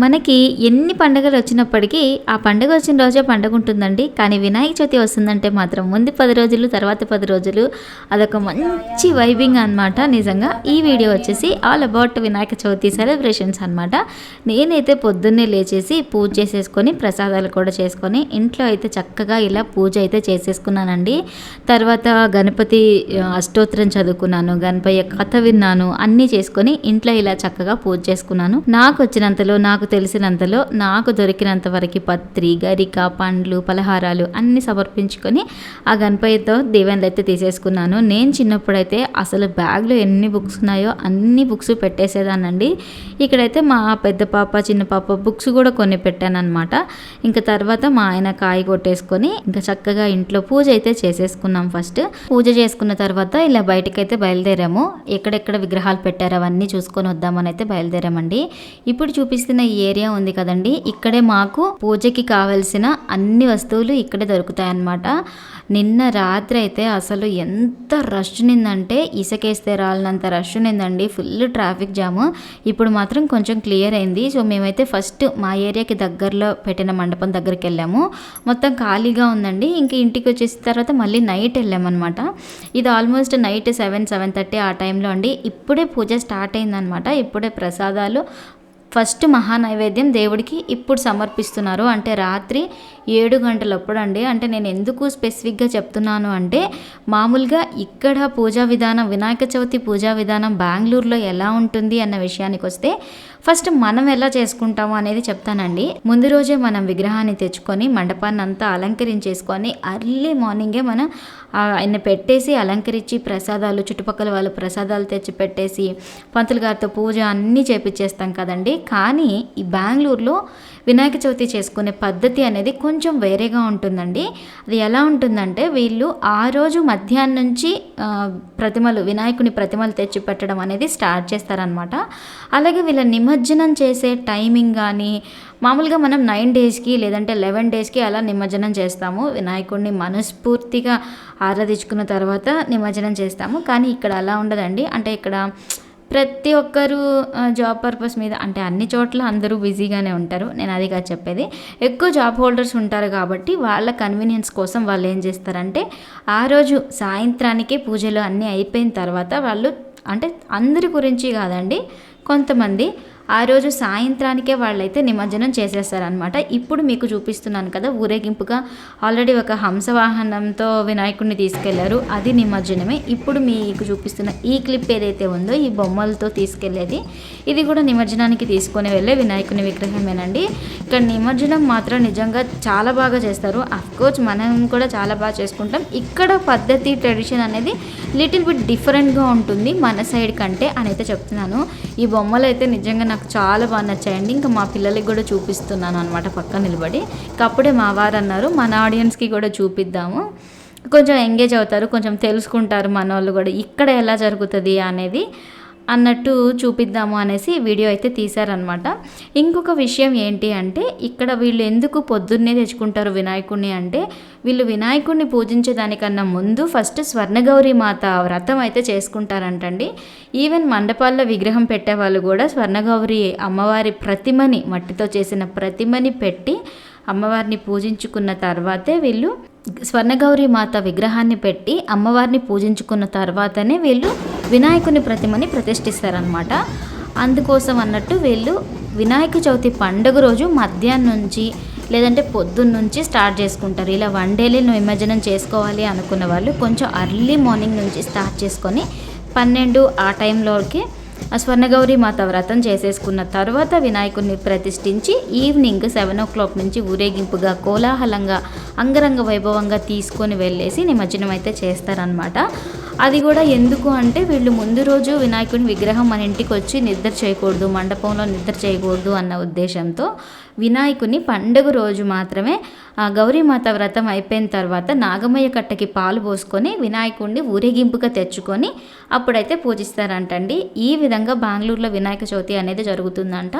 మనకి ఎన్ని పండుగలు వచ్చినప్పటికీ ఆ పండుగ వచ్చిన రోజే పండుగ ఉంటుందండి. కానీ వినాయక చవితి వస్తుందంటే మాత్రం ముందు పది రోజులు తర్వాత పది రోజులు అదొక మంచి వైబింగ్ అన్నమాట. నిజంగా ఈ వీడియో వచ్చేసి all about Vinayaka Chavithi celebrations అనమాట నేనైతే పొద్దున్నే లేచేసి పూజ చేసేసుకొని ప్రసాదాలు కూడా చేసుకొని ఇంట్లో అయితే చక్కగా ఇలా పూజ అయితే చేసేసుకున్నానండి. తర్వాత గణపతి అష్టోత్తరం చదువుకున్నాను గణపయ్య కథ విన్నాను అన్నీ చేసుకొని ఇంట్లో ఇలా చక్కగా పూజ చేసుకున్నాను. నాకు వచ్చినంతలో నాకు నాకు తెలిసినంతలో నాకు దొరికినంత వరకు పత్రి గరిక పండ్లు పలహారాలు అన్నీ సమర్పించుకొని ఆ గణపతితో దీవెనలు అయితే తీసేసుకున్నాను. నేను చిన్నప్పుడైతే అసలు బ్యాగ్లో ఎన్ని బుక్స్ ఉన్నాయో అన్ని బుక్స్ పెట్టేసేదానండి ఇక్కడైతే మా పెద్ద పాప చిన్న పాప బుక్స్ కూడా కొన్ని పెట్టాను అనమాట ఇంకా తర్వాత మా ఆయన కాయ కొట్టేసుకొని ఇంకా చక్కగా ఇంట్లో పూజ అయితే చేసేసుకున్నాం ఫస్ట్. పూజ చేసుకున్న తర్వాత ఇలా బయటకైతే బయలుదేరాము. ఎక్కడెక్కడ విగ్రహాలు పెట్టారు అవన్నీ చూసుకొని వద్దామని అయితే బయలుదేరామండి. ఇప్పుడు చూపిస్తున్న ఈ ఏరియా ఉంది కదండి. ఇక్కడే మాకు పూజకి కావలసిన అన్ని వస్తువులు ఇక్కడే దొరుకుతాయన్నమాట. నిన్న రాత్రి అయితే అసలు ఎంత రష్ నిందంటే ఇసకేస్తే రాలినంత రష్ నిందండి. Full traffic jam. ఇప్పుడు మాత్రం కొంచెం క్లియర్ అయింది. సో మేమైతే ఫస్ట్ మా ఏరియాకి దగ్గరలో పెట్టిన మండపం దగ్గరికి వెళ్ళాము. మొత్తం ఖాళీగా ఉందండి. ఇంక ఇంటికి వచ్చేసిన తర్వాత మళ్ళీ నైట్ వెళ్ళామన్నమాట. ఇది almost night seven seven thirty ఆ టైంలో అండి. ఇప్పుడే పూజ స్టార్ట్ అయిందనమాట ఇప్పుడే ప్రసాదాలు ఫస్ట్ మహానైవేద్యం దేవుడికి ఇప్పుడు సమర్పిస్తున్నారు. అంటే రాత్రి ఏడు గంటలప్పుడు అండి అంటే నేను ఎందుకు స్పెసిఫిక్గా చెప్తున్నాను అంటే మామూలుగా ఇక్కడ పూజా విధానం వినాయక చవితి పూజా విధానం బెంగళూరులో ఎలా ఉంటుంది అన్న విషయానికి వస్తే ఫస్ట్ మనం ఎలా చేసుకుంటాము అనేది చెప్తానండి. ముందు రోజే మనం విగ్రహాన్ని తెచ్చుకొని మండపాన్ని అంతా అలంకరించేసుకొని అర్లీ మార్నింగే మనం ఆయన పెట్టేసి అలంకరించి ప్రసాదాలు చుట్టుపక్కల వాళ్ళు ప్రసాదాలు తెచ్చి పెట్టేసి పంతులు గారితో పూజ అన్నీ చేపించేస్తాం కదండి. కానీ ఈ బెంగళూరులో వినాయక చవితి చేసుకునే పద్ధతి అనేది కొంచెం వేరేగా ఉంటుందండి. అది ఎలా ఉంటుందంటే వీళ్ళు ఆ రోజు మధ్యాహ్నం నుంచి ప్రతిమలు వినాయకుని ప్రతిమలు తెచ్చి పెట్టడం అనేది స్టార్ట్ చేస్తారనమాట అలాగే వీళ్ళ నిమజ్జనం చేసే టైమింగ్ కానీ మామూలుగా మనం నైన్ డేస్కి లేదంటే లెవెన్ డేస్కి అలా నిమజ్జనం చేస్తాము. వినాయకుడిని మనస్ఫూర్తిగా ఆరాధించుకున్న తర్వాత నిమజ్జనం చేస్తాము. కానీ ఇక్కడ అలా ఉండదండి. అంటే ఇక్కడ ప్రతి ఒక్కరు జాబ్ పర్పస్ మీద అంటే అన్ని చోట్ల అందరూ బిజీగానే ఉంటారు. నేను అది కాదు చెప్పేది. ఎక్కువ జాబ్ హోల్డర్స్ ఉంటారు కాబట్టి వాళ్ళ కన్వీనియన్స్ కోసం వాళ్ళు ఏం చేస్తారంటే ఆ రోజు సాయంత్రానికే పూజలు అన్నీ అయిపోయిన తర్వాత వాళ్ళు అంటే అందరి గురించి కాదండి కొంతమంది ఆ రోజు సాయంత్రానికే వాళ్ళైతే నిమజ్జనం చేసేస్తారనమాట ఇప్పుడు మీకు చూపిస్తున్నాను కదా ఊరేగింపుగా ఆల్రెడీ ఒక హంసవాహనంతో వినాయకుడిని తీసుకెళ్ళారు. అది నిమజ్జనమే. ఇప్పుడు మీకు చూపిస్తున్న ఈ క్లిప్ ఏదైతే ఉందో ఈ బొమ్మలతో తీసుకెళ్ళేది. ఇది కూడా నిమజ్జనానికి తీసుకొని వెళ్ళే వినాయకుని విగ్రహమేనండి. ఇక్కడ నిమజ్జనం మాత్రం నిజంగా చాలా బాగా చేస్తారు. కోర్స్ మనం కూడా చాలా బాగా చేసుకుంటాం. ఇక్కడ పద్ధతి ట్రెడిషన్ అనేది లిటిల్ బిట్ డిఫరెంట్గా ఉంటుంది మన సైడ్ కంటే అని అయితే చెప్తున్నాను. ఈ బొమ్మలు అయితే నిజంగా నాకు చాలా బాగా నచ్చాయండి. ఇంకా మా పిల్లలకి కూడా చూపిస్తున్నాను అనమాట పక్కన నిలబడి. ఇంకా అప్పుడే మా వారు అన్నారు మన ఆడియన్స్కి కూడా చూపిద్దాము. కొంచెం ఎంగేజ్ అవుతారు కొంచెం తెలుసుకుంటారు మన వాళ్ళు కూడా. ఇక్కడ ఎలా జరుగుతుంది? అనేది అన్నట్టు చూపిద్దాము అనేసి వీడియో అయితే తీశారనమాట ఇంకొక విషయం ఏంటి అంటే ఇక్కడ వీళ్ళు ఎందుకు పొద్దున్నే తెచ్చుకుంటారు వినాయకుడిని అంటే వీళ్ళు వినాయకుడిని పూజించేదానికన్నా ముందు ఫస్ట్ స్వర్ణగౌరి మాత వ్రతం అయితే చేసుకుంటారంటండి. ఈవెన్ మండపాల్లో విగ్రహం పెట్టే వాళ్ళు కూడా స్వర్ణగౌరి అమ్మవారి ప్రతిమని మట్టితో చేసిన ప్రతిమని పెట్టి అమ్మవారిని పూజించుకున్న తర్వాతే వీళ్ళు స్వర్ణగౌరి మాత విగ్రహాన్ని పెట్టి అమ్మవారిని పూజించుకున్న తర్వాతనే వీళ్ళు వినాయకుని ప్రతిమని ప్రతిష్ఠిస్తారనమాట అందుకోసం అన్నట్టు వీళ్ళు వినాయక చవితి పండుగ రోజు మధ్యాహ్నం నుంచి లేదంటే పొద్దున్న నుంచి స్టార్ట్ చేసుకుంటారు. ఇలా వన్ డేలే నిమజ్జనం చేసుకోవాలి అనుకున్న వాళ్ళు కొంచెం అర్లీ మార్నింగ్ నుంచి స్టార్ట్ చేసుకొని పన్నెండు ఆ టైంలోకి ఆ స్వర్ణగౌరి మాత వ్రతం చేసేసుకున్న తర్వాత వినాయకుడిని ప్రతిష్ఠించి ఈవినింగ్ సెవెన్ ఓ క్లాక్ నుంచి ఊరేగింపుగా కోలాహలంగా అంగరంగ వైభవంగా తీసుకొని వెళ్ళేసి నిమజ్జనం అయితే చేస్తారనమాట అది కూడా ఎందుకు అంటే వీళ్ళు ముందు రోజు వినాయకుడిని విగ్రహం మన ఇంటికి వచ్చి నిద్ర చేయకూడదు మండపంలో నిద్ర చేయకూడదు అన్న ఉద్దేశంతో వినాయకుని పండుగ రోజు మాత్రమే ఆ గౌరీమాత వ్రతం అయిపోయిన తర్వాత నాగమయ్య కట్టకి పాలు పోసుకొని వినాయకుడిని ఊరేగింపుగా తెచ్చుకొని అప్పుడైతే పూజిస్తారంటండి. ఈ విధంగా బెంగళూరులో వినాయక చవితి అనేది జరుగుతుందంట.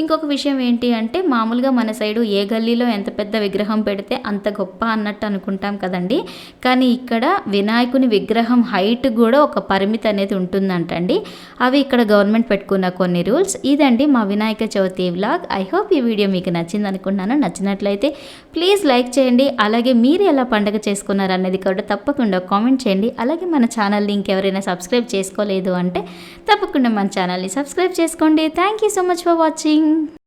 ఇంకొక విషయం ఏంటి అంటే మామూలుగా మన సైడు ఏ గల్లీలో ఎంత పెద్ద విగ్రహం పెడితే అంత గొప్ప అన్నట్టు అనుకుంటాం కదండి. కానీ ఇక్కడ వినాయకుని విగ్రహం హైట్ కూడా ఒక పరిమితి అనేది ఉంటుందంటండి. అవి ఇక్కడ గవర్నమెంట్ పెట్టుకున్న కొన్ని రూల్స్. ఇదండి మా Vinayaka Chavithi vlog. I hope ఈ వీడియో మీకు నచ్చింది అనుకుంటున్నాను నచ్చినట్లయితే ప్లీజ్ లైక్ చేయండి. అలాగే మీరు ఎలా పండగ చేసుకున్నారు అనేది కూడా తప్పకుండా కామెంట్ చేయండి. అలాగే మన ఛానల్ని ఇంకెవరైనా సబ్స్క్రైబ్ చేసుకోలేదు అంటే తప్పకుండా మన ఛానల్ని సబ్స్క్రైబ్ చేసుకోండి. Thank you so much for watching